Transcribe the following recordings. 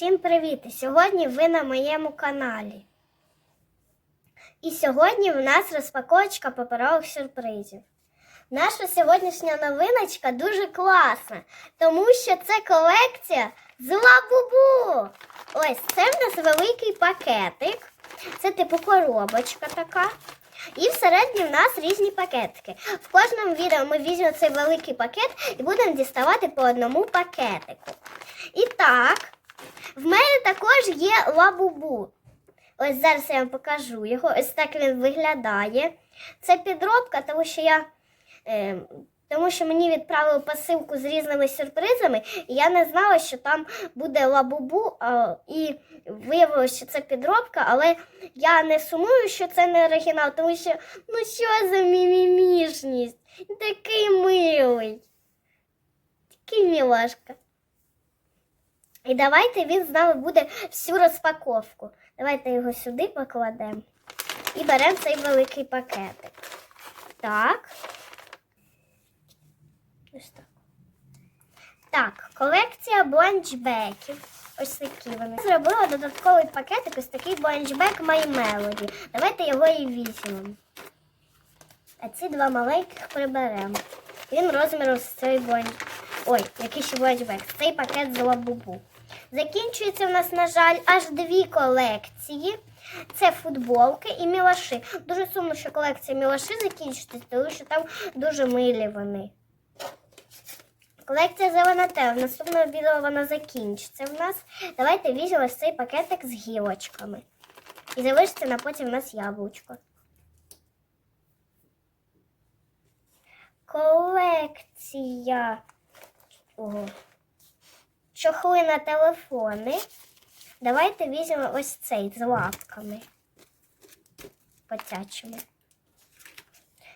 Всім привіт! Сьогодні ви на моєму каналі. І сьогодні в нас розпаковочка паперових сюрпризів. Наша сьогоднішня новиночка дуже класна, тому що це колекція з лабубу. Ось це в нас великий пакетик. Це типу коробочка така. І всередині в нас різні пакетики. В кожному відео ми візьмемо цей великий пакет і будемо діставати по одному пакетику. І так, в мене також є лабубу. Ось зараз я вам покажу його. Ось так він виглядає. Це підробка, тому що я. Е, тому що мені відправили посилку з різними сюрпризами, і я не знала, що там буде лабубу, а, і виявилося, що це підробка, але я не сумую, що це не оригінал, тому що ну що за мімімішність? Такий милий. Такий мілашка. І давайте він з нами буде всю розпаковку. Давайте його сюди покладемо і беремо цей великий пакетик. Так. Ось так. Так, колекція бланчбеків. Ось такі вони. Зробила додатковий пакетик, ось такий бланчбек My Melody. Давайте його і візьмемо. А ці два маленьких приберемо. Він розміром з цей бланч... Ой, який ще бланчбек. Цей пакет з лабубу. Закінчується в нас, на жаль, аж дві колекції. Це футболки і мілаши. Дуже сумно, що колекція мілаши закінчиться, тому що там дуже милі вони. Колекція зелена те. В наступному відео вона закінчиться в нас. Давайте візьмемо цей пакетик з гілочками. І залишиться на потім у нас яблучко. Колекція. Ого. Чохли на телефони. Давайте візьмемо ось цей з лапками. Потячими.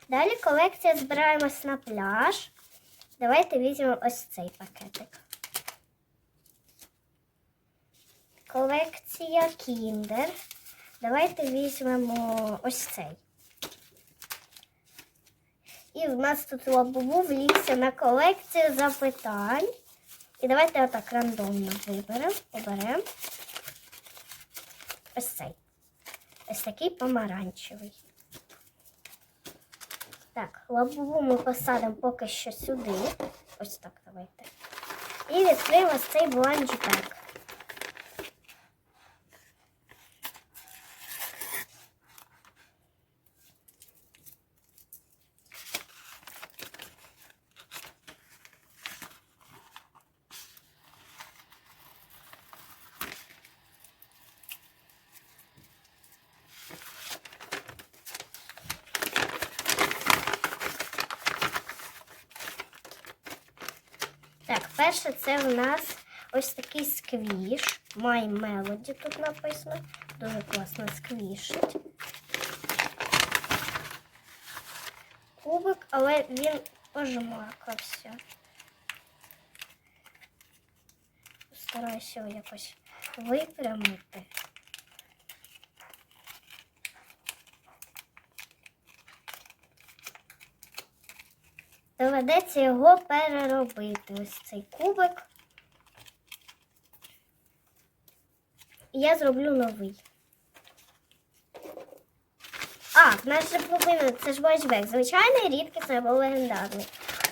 Далі колекція збираємось на пляж. Давайте візьмемо ось цей пакетик. Колекція Кіндер. Давайте візьмемо ось цей. І в нас тут лабубу влізся на колекцію запитань. І давайте отак рандомно виберемо, оберемо. Ось цей. Ось такий помаранчевий. Так, лобову ми посадимо поки що сюди. Ось так давайте. І відкриємо ось цей бланчбек. Так, перше це в нас ось такий сквіш. My Melody тут написано. Дуже класно сквішить. Кубик, але він пожмакався. Стараюся його якось випрямити. Доведеться його переробити. Ось цей кубик. І я зроблю новий. А, в нас же повинен, це ж бачбек. Звичайний, рідкісний або легендарний.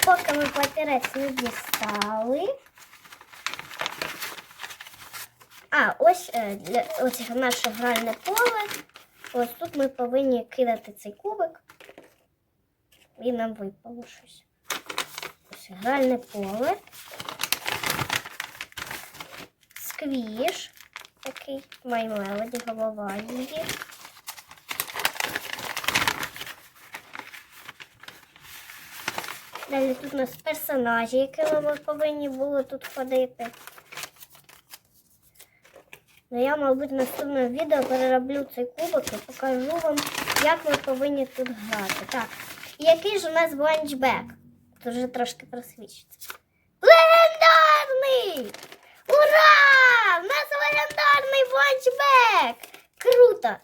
Поки ми папірець не дістали. А, ось е, для ось наше гральне поле. Ось тут ми повинні кидати цей кубик. І нам випало щось. Ось гральне поле. Сквіш. Такий маймелоді, голова її. Далі тут у нас персонажі, якими ми повинні були тут ходити. Ну, я, мабуть, в наступному відео перероблю цей кубок і покажу вам, як ми повинні тут грати. Так, який ж у нас бланчбек? Тут вже трошки просвічиться. Легендарний! Ура! У нас легендарний бланчбек! Круто!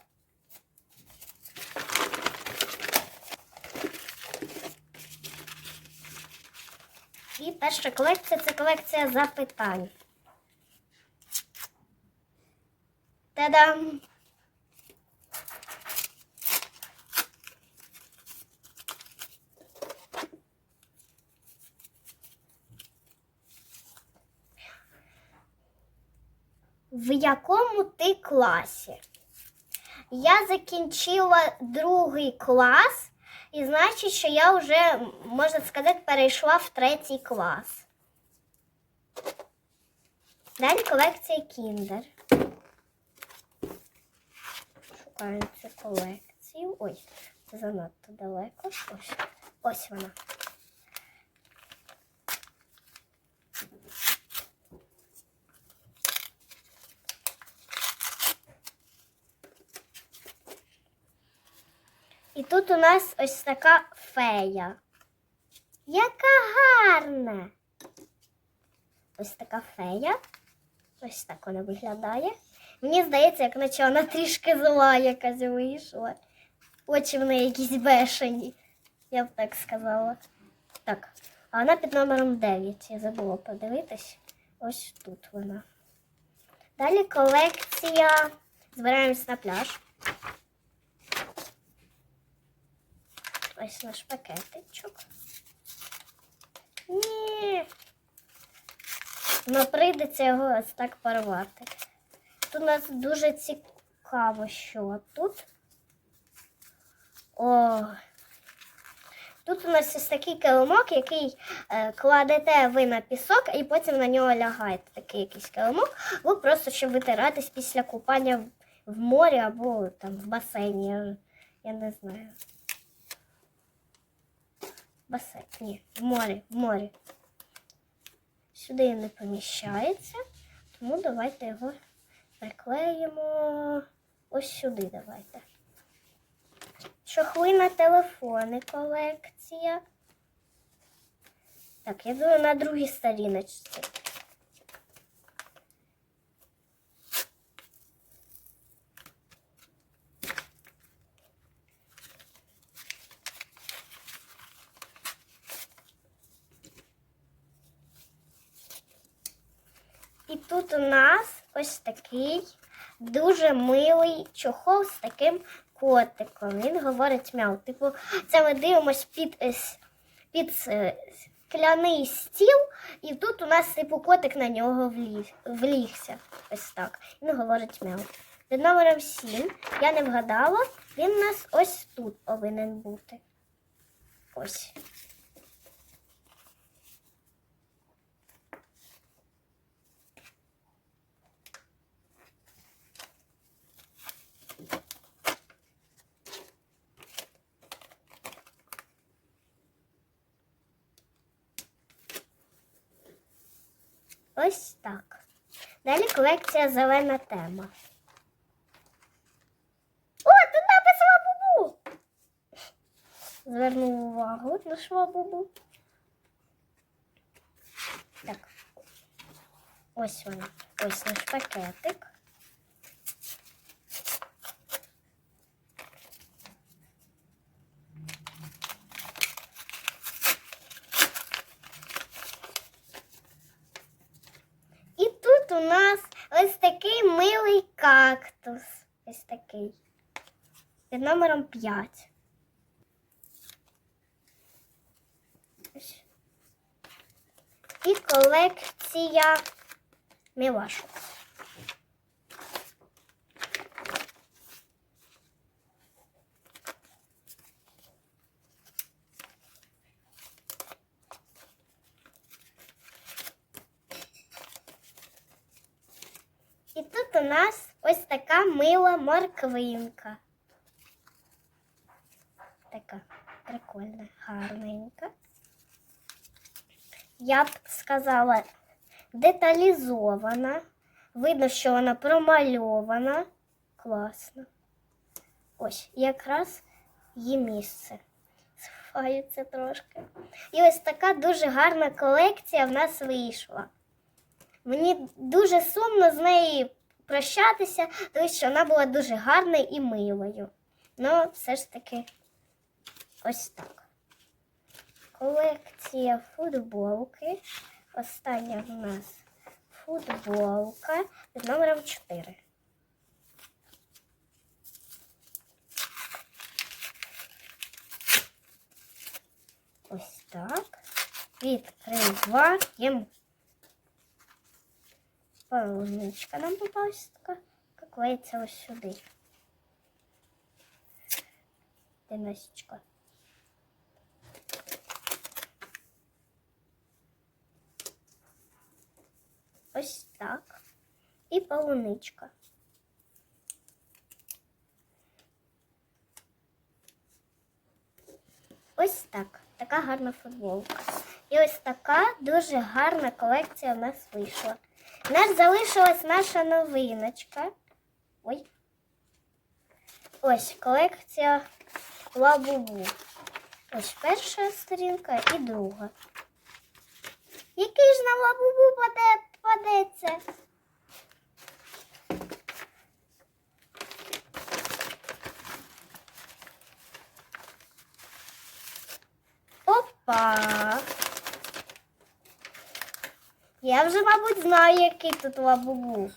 І перша колекція це колекція запитань. Та-дам! В якому ти класі? Я закінчила другий клас, і значить, що я вже, можна сказати, перейшла в третій клас. Далі колекція Кіндер. Шукаю цю колекцію. Ой, занадто далеко. Ось, ось вона. І тут у нас ось така фея. Яка гарна! Ось така фея. Ось так вона виглядає. Мені здається, як наче вона трішки зла якась вийшла. Очі в неї якісь бешені. Я б так сказала. Так, а вона під номером 9. Я забула подивитись. Ось тут вона. Далі колекція. Збираємось на пляж. Ось наш пакетичок. Ні. Ну, прийдеться його ось так порвати. Тут у нас дуже цікаво, що тут. О. Тут у нас ось такий килимок, який е, кладете ви на пісок і потім на нього лягаєте. Такий якийсь килимок. Ви просто щоб витиратись після купання в, в морі або там в басейні. Я, я не знаю. Басейн. Ні, в морі, в морі. Сюди не поміщається, тому давайте його приклеїмо ось сюди давайте. Чохли на телефони колекція. Так, я думаю, на другій сторіночці. І тут у нас ось такий дуже милий чохол з таким котиком. Він говорить мяу. Типу, це ми дивимось під, е, під е, скляний стіл, і тут у нас типу котик на нього влігся. Ось так. Він говорить мяу. Під номером 7 я не вгадала, він у нас ось тут повинен бути. Ось. Ось так. Далі колекція зелена тема. О, тут напис бубу! Звернув увагу на швабубу. Так. Ось вона. Ось наш пакетик. І тут у нас ось такий милий кактус. Ось такий. Під номером 5. І колекція мілашок. І тут у нас ось така мила морквинка. Така прикольна, гарненька. Я б сказала, деталізована. Видно, що вона промальована. Класно. Ось, якраз її місце. Сховаються трошки. І ось така дуже гарна колекція в нас вийшла. Мені дуже сумно з нею прощатися, тому що вона була дуже гарною і милою. Ну, все ж таки ось так. Колекція футболки. Остання в нас футболка з номером 4. Ось так. Відкриваємо. Полуничка нам попалась така. Як клеїться ось сюди. Диносечка. Ось так. І полуничка. Ось так. Така гарна футболка. І ось така дуже гарна колекція у нас вийшла. У нас залишилась наша новиночка. Ой. Ось колекція Лабубу. Ось перша сторінка і друга. Який ж нам лабубу паде, падеться? Опа. Я вже, мабуть, знаю, який тут лабубу.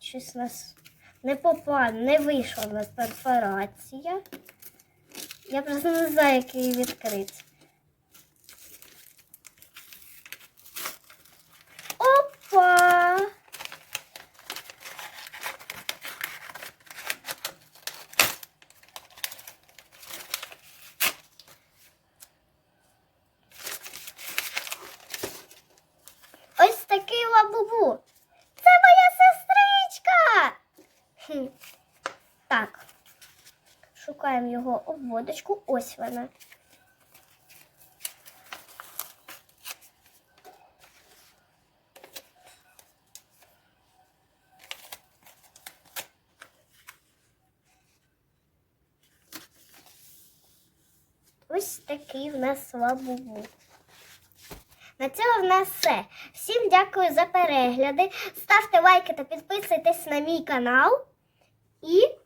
Щось у нас не попало, не вийшла у нас перфорація. Я просто не знаю, який відкрити. Опа! Ось такий лабубу. Це моя сестричка. Хм. Так. Шукаємо його обводочку. Ось вона. Ось такий в нас лабубу. На цьому в нас все. Всім дякую за перегляди. Ставте лайки та підписуйтесь на мій канал. І